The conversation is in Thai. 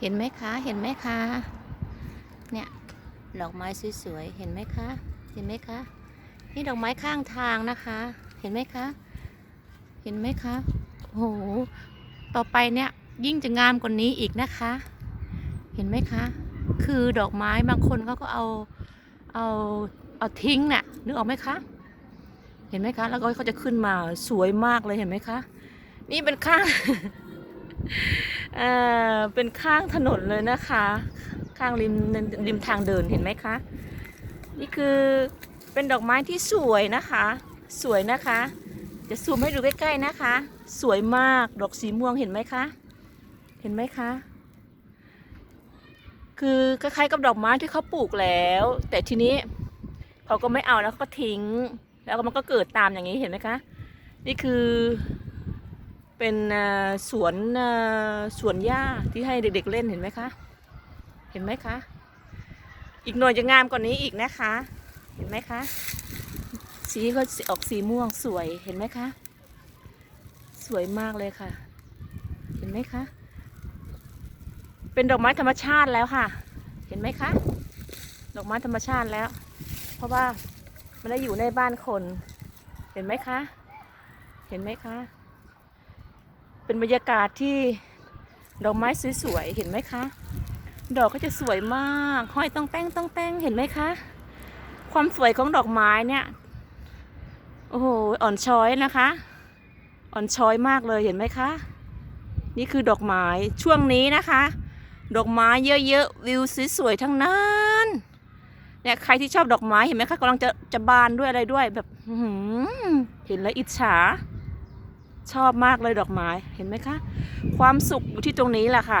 เห็นไหมคะ เห็นไหมคะ เนี่ย ดอกไม้สวยๆ เห็นไหมคะ เห็นไหมคะ นี่ดอกไม้ข้างทางนะคะ เห็นไหมคะ เห็นไหมคะ โอ้โห ต่อไปเนี่ยยิ่งจะงามกว่านี้อีกนะคะ เห็นไหมคะ คือดอกไม้บางคนเขาก็เอา เอา เอาทิ้งน่ะ นึกออกไหมคะ เห็นไหมคะ แล้วก็เขาจะขึ้นมาสวยมากเลยเห็นไหมคะ นี่เป็นข้าง เอ่อเป็นข้างถนนเลยนะคะ ข้างริมริมทางเดินเห็นไหมคะ นี่คือเป็นดอกไม้ที่สวยนะคะ สวยนะคะ จะซูมให้ดูใกล้ๆนะคะ สวยมากดอกสีม่วงเห็นไหมคะ เห็นไหมคะคือคล้ายๆกับดอกไม้ที่เขาปลูกแล้ว แต่ทีนี้เขาก็ไม่เอาแล้วเขาก็ทิ้ง แล้วมันก็เกิดตามอย่างนี้เห็นไหมคะ นี่คือ เป็นสวนสวนหญ้าที่ให้เด็กๆเล่นเห็นไหมคะ เห็นไหมคะ อีกหน่อยจะงามกว่านี้อีกนะคะ เห็นไหมคะ สีก็ออกสีม่วงสวยเห็นไหมคะ สวยมากเลยค่ะ เห็นไหมคะ เป็นดอกไม้ธรรมชาติแล้วค่ะ เห็นไหมคะ ดอกไม้ธรรมชาติแล้ว เพราะว่ามันได้อยู่ในบ้านคน เห็นไหมคะ เห็นไหมคะ เป็นบรรยากาศที่ดอกไม้สวยๆ เห็นไหมคะ ดอกก็จะสวยมาก ห้อยต้องแต่งต้องแต่งเห็นไหมคะ ความสวยของดอกไม้เนี่ย โอ้โห อ่อนช้อยนะคะ อ่อนช้อยมากเลยเห็นไหมคะ นี่คือดอกไม้ช่วงนี้นะคะ ดอกไม้เยอะๆ วิวสวยๆ ทั้งนั้นเนี่ยใครที่ชอบดอกไม้เห็นไหมคะกำลังจะจะบานด้วยอะไรด้วยแบบเห็นแล้วอิจฉา ชอบมากเลยดอกไม้เห็นไหมคะ ความสุขอยู่ที่ตรงนี้แหละค่ะ